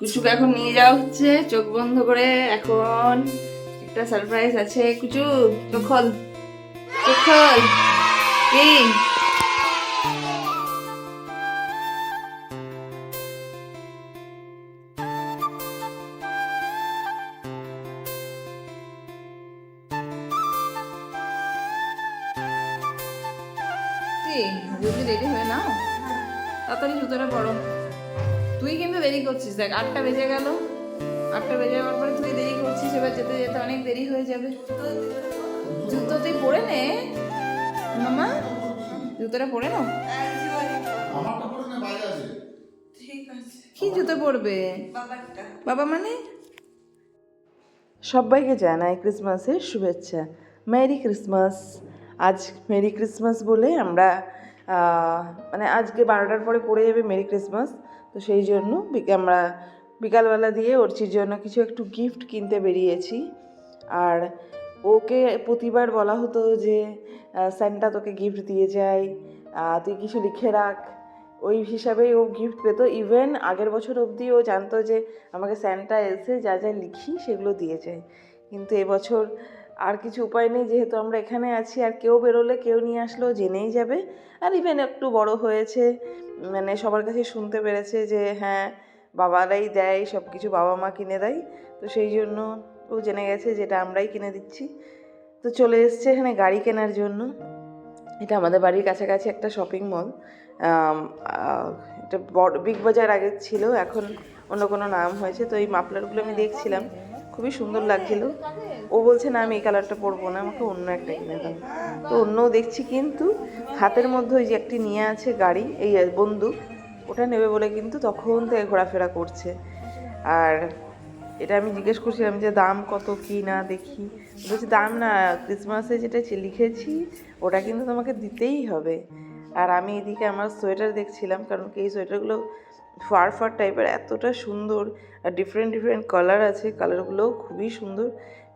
কুচুকে এখন নিয়ে যাওয়া হচ্ছে, চোখ বন্ধ করে এখন একটা সারপ্রাইজ আছে। কুচু, চোখ খোল চোখ খোল। কি কি রেডি হয়ে নাও। তাড়াতাড়ি জুতোটা পরো। তুই কিন্তু দেরি করছিস দেখ আটটা বেজে গেল। আটটা বেজে যাওয়ার পরে তুই দেরি করছিস এবার যেতে যেতে অনেক দেরি হয়ে যাবে। জুতো তুই পরে নে। মামা জুতোটা পরে নাও। আমারটা পরে না বাইরে আছে। কি জুতো পরবে? বাবা মানে? সবাইকে জানাই ক্রিসমাসের শুভেচ্ছা। Merry Christmas. আজ মেরি ক্রিসমাস বলে আমরা মানে আজকে বারোটার পরে পড়ে যাবে মেরি ক্রিসমাস। তো সেই জন্য আমরা বিকালবেলা দিয়ে ওরচির জন্য কিছু একটু গিফট কিনতে বেরিয়েছি। আর ওকে প্রতিবার বলা হতো যে স্যান্টা তোকে গিফট দিয়ে যায় তুই কিছু লিখে রাখ। ওই হিসাবেই ও গিফট পেতো। ইভেন আগের বছর অবধি ও জানতো যে, আমাকে স্যান্টা এসে যা যা লিখি সেগুলো দিয়ে যায়। কিন্তু এবছর আর কিছু উপায় নেই, যেহেতু আমরা এখানে আছি, আর কেউ বেরোলে কেউ নিয়ে আসলেও জেনেই যাবে। আর ইভেন একটু বড় হয়েছে মানে সবার কাছে শুনতে পেরেছে যে হ্যাঁ বাবারাই দেয় সব কিছু বাবা মা কিনে দেয়, তো সেই জন্য ও জেনে গেছে যেটা আমরাই কিনে দিচ্ছি। তো চলে এসছে এখানে গাড়ি কেনার জন্য। এটা আমাদের বাড়ির কাছাকাছি একটা শপিং মল এটা বড় বিগ বাজার আগে ছিল, এখন অন্য কোনো নাম হয়েছে, তো এই মাফলারগুলো আমি দেখছিলাম। খুবই সুন্দর লাগছিল। ও বলছে, না, আমি এই কালারটা পরবো না, আমাকে অন্য একটা কিনে দাও। তো অন্যও দেখছি, কিন্তু হাতের মধ্যে ওই যে একটি নিয়ে আছে গাড়ি, এই বন্দুক, ওটা নেবে বলে কিন্তু তখন থেকে ঘোরাফেরা করছে। আর এটা আমি জিজ্ঞেস করছিলাম যে, দাম কত কি না দেখি? বলছি, দাম না ক্রিসমাসে যেটা লিখেছি, ওটা কিন্তু তোমাকে দিতেই হবে। আর আমি এদিকে আমার সোয়েটার দেখছিলাম, কারণ কি এই সোয়েটারগুলো ফার ফার টাইপের এতটা সুন্দর, আর ডিফারেন্ট ডিফারেন্ট কালার আছে। কালারগুলোও খুবই সুন্দর।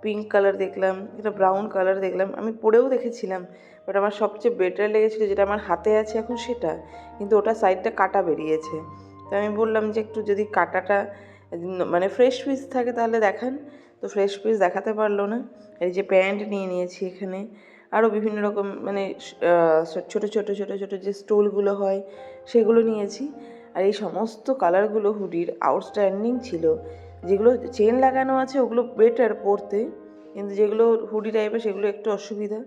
পিঙ্ক কালার দেখলাম এটা ব্রাউন কালার দেখলাম। আমি পরেও দেখেছিলাম বাট আমার সবচেয়ে বেটার লেগেছিলো যেটা আমার হাতে আছে এখন সেটা। কিন্তু ওটা সাইডটা কাটা বেরিয়েছে। তো আমি বললাম যে একটু যদি কাটাটা মানে ফ্রেশ পিস থাকে তাহলে দেখান। তো ফ্রেশ পিস দেখাতে পারল না। এই যে প্যান্ট নিয়ে নিয়েছি এখানে। আরও বিভিন্ন রকম মানে ছোটো ছোটো ছোটো ছোটো যে স্টোলগুলো হয়, সেগুলো নিয়েছি। আর এই সমস্ত কালারগুলো হুডির আউটস্ট্যান্ডিং ছিল। যেগুলো চেন লাগানো আছে, ওগুলো বেটার পরতে। কিন্তু যেগুলো হুডি টাইপের সেগুলো একটু অসুবিধা।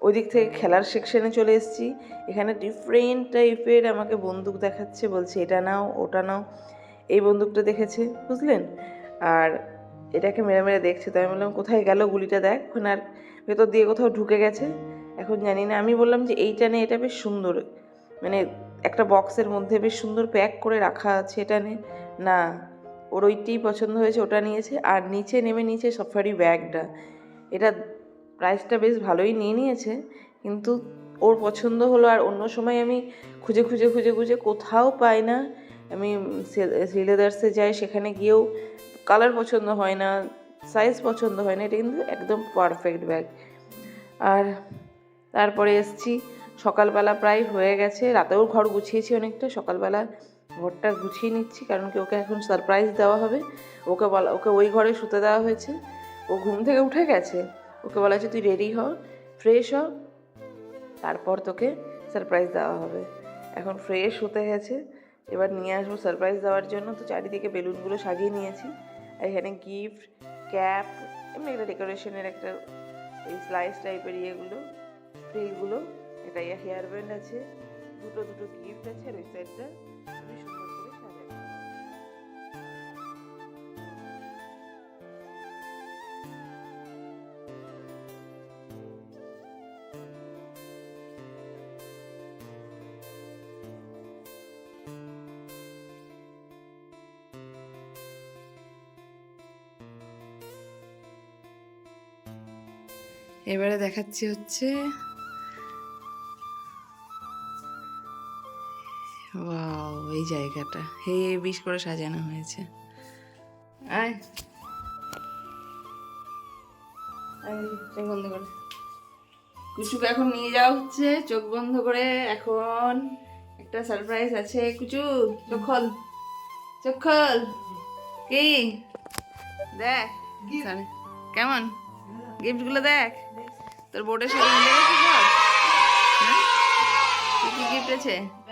ওই দিক থেকে খেলার সেকশনে চলে এসেছি। এখানে ডিফারেন্ট টাইপের আমাকে বন্দুক দেখাচ্ছে, বলছে, এটা নাও, ওটা নাও। এই বন্দুকটা দেখেছে, বুঝলেন? আর এটাকে মেরে মেরে দেখছে। তো আমি বললাম, কোথায় গেল গুলিটা? দেখ ওখানে আর ভেতর দিয়ে কোথাও ঢুকে গেছে। এখন জানি না, আমি বললাম যে, এইটা নে, এটা বেশ সুন্দর। মানে একটা বক্সের মধ্যে বেশ সুন্দর প্যাক করে রাখা আছে এটা নে, না, ওর ওইটাই পছন্দ হয়েছে, ওটা নিয়েছে, আর নিচে নেমে নিচে সাফারি ব্যাগটা। এটা প্রাইসটা বেশ ভালোই নিয়ে নিয়েছে, কিন্তু ওর পছন্দ হলো, আর অন্য সময় আমি খুঁজে খুঁজে খুঁজে খুঁজে কোথাও পাই না। আমি শ্রীলেদার্সে যাই, সেখানে গিয়েও কালার পছন্দ হয় না সাইজ পছন্দ হয় না, এটা কিন্তু একদম পারফেক্ট ব্যাগ আর তারপরে এসছি সকালবেলা প্রায় হয়ে গেছে। রাতেও ঘর গুছিয়েছি অনেকটা, সকালবেলা ঘরটা গুছিয়ে নিচ্ছি কারণ কি ওকে এখন সারপ্রাইজ দেওয়া হবে। ওকে বলা ওকে ওই ঘরে শুতে দেওয়া হয়েছে। ও ঘুম থেকে উঠে গেছে। ওকে বলা হয়েছে, তুই রেডি হ ফ্রেশ হ, তারপর তোকে সারপ্রাইজ দেওয়া হবে। এখন ফ্রেশ হতে গেছে। এবার নিয়ে আসব সারপ্রাইজ দেওয়ার জন্য। তো চারিদিকে বেলুনগুলো সাজিয়ে নিয়েছি। আর এখানে গিফট ক্যাপ এমনি একটা ডেকোরেশনের একটা এই স্লাইস টাইপের ইয়েগুলো ফ্রিলগুলো একটা হেয়ার ব্যান্ড আছে। দুটো দুটো গিফট আছে আর ওই সাইডটা খুবই এবারে দেখাচ্ছি হচ্ছে ওয়াও এই জায়গাটা। হে বিশ করে সাজানো হয়েছে। আয়। আয়, চোখ বন্ধ করে। কুচুকে এখন নিয়ে যাওয়া হচ্ছে চোখ বন্ধ করে এখন একটা সারপ্রাইজ আছে। কুচু চোখ খোল। চোখ খোল। কি? দেখ। কেমন? গিফটগুলো দেখ। তোর বোর্ডের সাথে মিলে গেছে হ্যাঁ? কি কি গিফট আছে?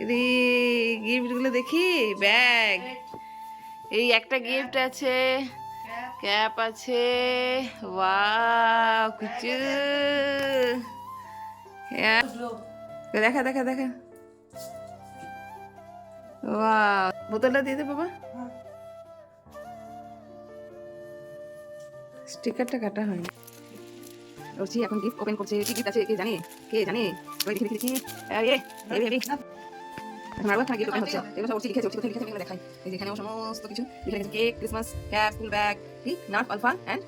রে গিফটগুলো দেখি ব্যাগ এই একটা গিফট আছে ক্যাপ আছে ওয়াও হ্যাঁ। দেখা দেখা দেখা ওয়াও বোতলটা দিয়ে দে বাবা স্টিকারটা কাটা হয়নি রোজি এখন গিফট ওপেন করছে কি গিফট আছে কে জানে কে জানে দেখি দেখি দেখি এই এই এই এই এখন আরও একটা গিফট ওপেন হচ্ছে এগুলো সব লিখেছে ওরচি লিখেছে এগুলো দেখাই এই যে এখানেও সমস্ত কিছু। লিখে রেখেছে cake Christmas cap bag nut alpha and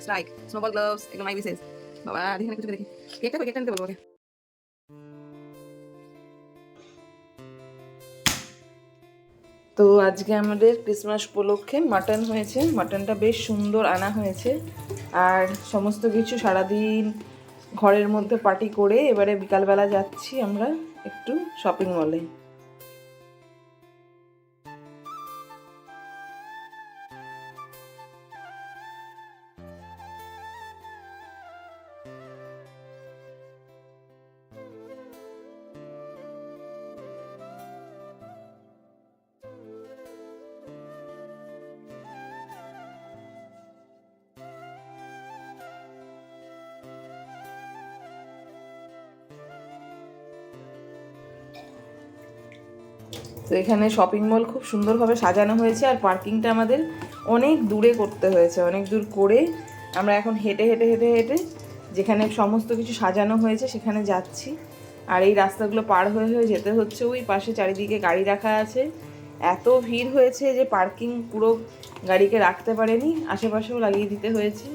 strike snowball gloves এগুলো মাই বিশেষ বাবা দেখি না কিছু দেখি। কেকটা কেকটা নিতে বলব তো আজকে আমাদের ক্রিসমাস উপলক্ষে মাটন হয়েছে। মাটনটা বেশ সুন্দর আনা হয়েছে। আর সমস্ত কিছু সারাদিন ঘরের মধ্যে পার্টি করে এবারে বিকালবেলা যাচ্ছি আমরা একটু শপিং মলে তো এখানে শপিং মল খুব সুন্দরভাবে সাজানো হয়েছে আর পার্কিংটা আমাদের অনেক দূরে করতে হয়েছে, অনেক দূর করে আমরা এখন হেঁটে হেঁটে হেঁটে হেঁটে যেখানে সমস্ত কিছু সাজানো হয়েছে সেখানে যাচ্ছি। আর এই রাস্তাগুলো পার হয়ে হয়ে যেতে হচ্ছে, ওই পাশে চারিদিকে গাড়ি রাখা আছে। এত ভিড় হয়েছে যে পার্কিং পুরো গাড়িকে রাখতে পারেনি, আশেপাশেও লাগিয়ে দিতে হয়েছে।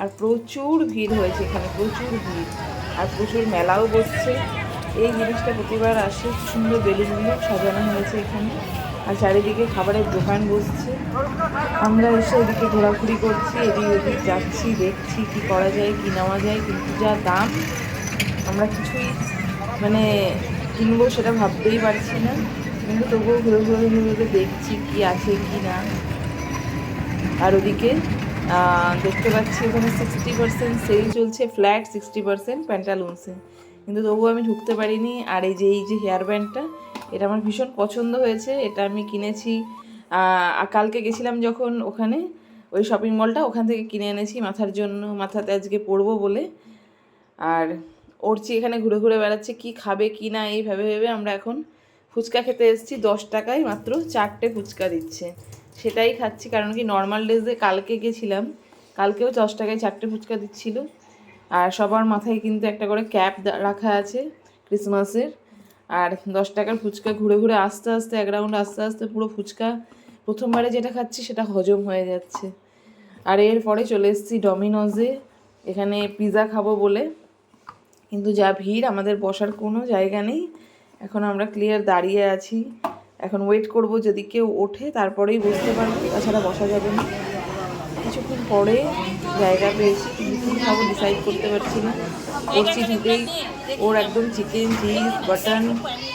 আর প্রচুর ভিড় হয়েছে এখানে, প্রচুর ভিড়। আর প্রচুর মেলাও বসছে। এই জিনিসটা প্রতিবার আসে সুন্দর বেলুনগুলো সাজানো হয়েছে এখানে। আর চারিদিকে খাবারের দোকান বসছে। আমরা এসে এদিকে ঘোরাঘুরি করছি, এদিক ওদিক যাচ্ছি, দেখছি কি করা যায়, কি নেওয়া যায়, কিন্তু যা দাম, আমরা কিছুই মানে কিনবো সেটা ভাবতেই পারছি না। কিন্তু তবুও ঘুরে ঘুরে ঘুরে দেখছি কি আছে, কি না। আর ওদিকে দেখতে পাচ্ছি ওখানে সিক্সটি পার্সেন্ট সেল চলছে ফ্ল্যাট সিক্সটি পার্সেন্ট প্যান্টালুন্সে কিন্তু তবুও আমি ঢুকতে পারিনি। আর এই যে এই যে হেয়ার ব্যান্ডটা এটা আমার ভীষণ পছন্দ হয়েছে। এটা আমি কিনেছি কালকে গেছিলাম যখন ওখানে, ওই শপিং মলটা ওখান থেকে কিনে এনেছি মাথার জন্য, মাথাতে আজকে পরবো বলে। আর ওরচি এখানে ঘুরে ঘুরে বেড়াচ্ছে, কি খাবে, কি না, এই ভেবে ভেবে আমরা এখন ফুচকা খেতে এসেছি। দশ টাকায় মাত্র চারটে ফুচকা দিচ্ছে। সেটাই খাচ্ছি, কারণ কি নর্মাল ডেজে কালকে গেছিলাম, কালকেও দশ টাকায় চারটে ফুচকা দিচ্ছিল। আর সবার মাথায় কিন্তু একটা করে ক্যাপ রাখা আছে ক্রিসমাসের। আর দশ টাকার ফুচকা ঘুরে ঘুরে আস্তে আস্তে, এক রাউন্ড আস্তে আস্তে পুরো ফুচকা প্রথমবারে যেটা খাচ্ছি সেটা হজম হয়ে যাচ্ছে। আর এরপরে চলে এসেছি ডমিনোজে। এখানে পিৎজা খাব বলে। কিন্তু যা ভিড়, আমাদের বসার কোনো জায়গা নেই। এখন আমরা ক্লিয়ার দাঁড়িয়ে আছি। এখন ওয়েট করব যদি কেউ ওঠে, তারপরেই বসতে পারব। তাছাড়া বসা যাবে না। কিছুক্ষণ পরে জায়গা পেয়েছি। কী খাব ডিসাইড করতে পারছি না। করছি ঢুকেই ওর একদম চিকেন চিজ বাটন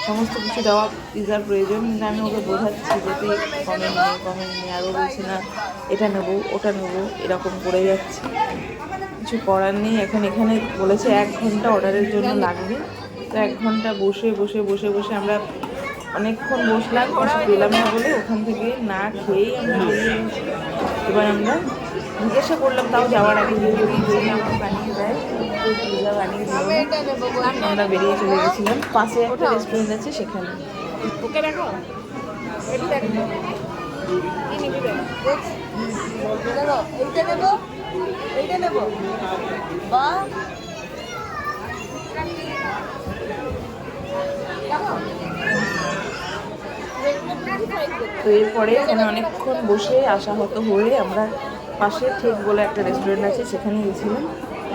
সমস্ত কিছু দেওয়া পিৎজার প্রয়োজন। কিন্তু আমি ওকে বোঝাচ্ছি যে তুই কমে নিয়ে কমে নিয়ে আরও বলছি না, এটা নেব, ওটা নেব, এরকম করে যাচ্ছে। কিছু করার নেই। এখন এখানে বলেছে এক ঘণ্টা অর্ডারের জন্য লাগবে। তো এক ঘণ্টা বসে বসে বসে বসে আমরা অনেকক্ষণ বসলাম, কিছু পেলাম না বলে ওখান থেকে না খেয়েই আমরা এবার আমরা জিজ্ঞাসা করলাম তাও যাওয়ার আগে বানিয়ে দেয়। বানিয়ে আমরা বেরিয়ে চলে গেছিলাম। পাশে একটা রেস্টুরেন্ট আছে সেখানে। ওকে দেখো। এইটা নেব। এইটা নেব। বা। তো এরপরে এখানে অনেকক্ষণ বসে আশাহত হয়ে আমরা পাশে ঠিক বলে একটা রেস্টুরেন্ট আছে সেখানে গেছিলাম।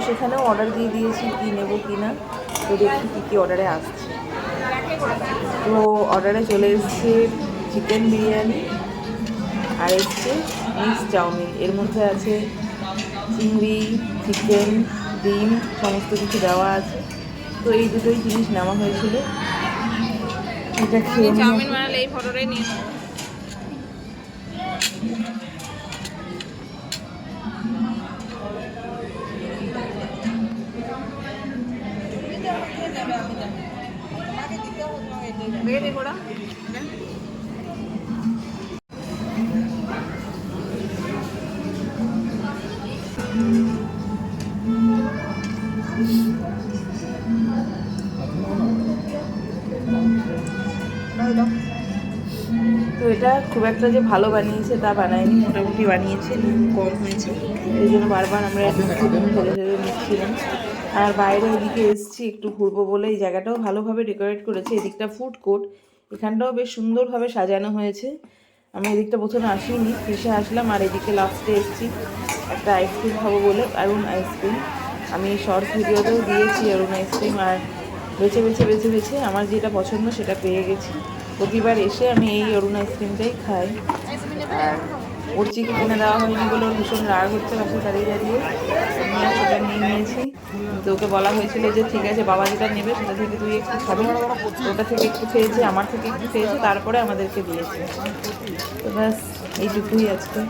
সেখানেও অর্ডার দিয়ে দিয়েছি কী নেব কি না, তো দেখি কী কী অর্ডারে আসছে। তো অর্ডারে চলে এসছে চিকেন বিরিয়ানি, আর এসছে মিক্স চাউমিন। এর মধ্যে আছে চিংড়ি চিকেন ডিম, সমস্ত কিছু দেওয়া আছে। তো এই দুটোই জিনিস নেওয়া হয়েছিল। এটা খেয়ে নিয়ে বানালে এই ফটোটাই নিয়ে তো এটা খুব একটা যে ভালো বানিয়েছে তা বানায়নি মোটামুটি বানিয়েছে কম হয়েছে। এই জন্য বারবার আমরা ফেলে নিচ্ছিলাম আর বাইরে এদিকে এসছি, একটু ঘুরবো বলে। এই জায়গাটাও ভালোভাবে ডেকোরেট করেছে। এদিকটা ফুড কোর্ট। এখানটাও বেশ সুন্দরভাবে সাজানো হয়েছে। আমি এদিকটা প্রথমে আসিনি। ফিসে আসলাম আর এদিকে লাস্টে এসেছি। একটা আইসক্রিম খাব বলে। অরুণ আইসক্রিম আমি শর্টস ভিডিওতেও দিয়েছি অরুণ আইসক্রিম আর বেছে বেছে বেছে বেছে আমার যেটা পছন্দ সেটা পেয়ে গেছি। প্রতিবার এসে আমি এই অরুণ আইসক্রিমটাই খাই। আর ওর কিনে দেওয়া হয়নি বলে ওর ভীষণ রাগ হচ্ছে পাশে দাঁড়িয়ে দাঁড়িয়ে আমি আর সেটা নিয়ে নিয়েছি। তো ওকে বলা হয়েছিল যে ঠিক আছে, বাবা যেটা নেবে সেটা থেকে তুই একটু খাবি। ওটা থেকে একটু খেয়েছি, আমার থেকে একটু খেয়েছি, তারপরে আমাদেরকে দিয়েছে। তো ব্যাস, এইটুকুই আজকে।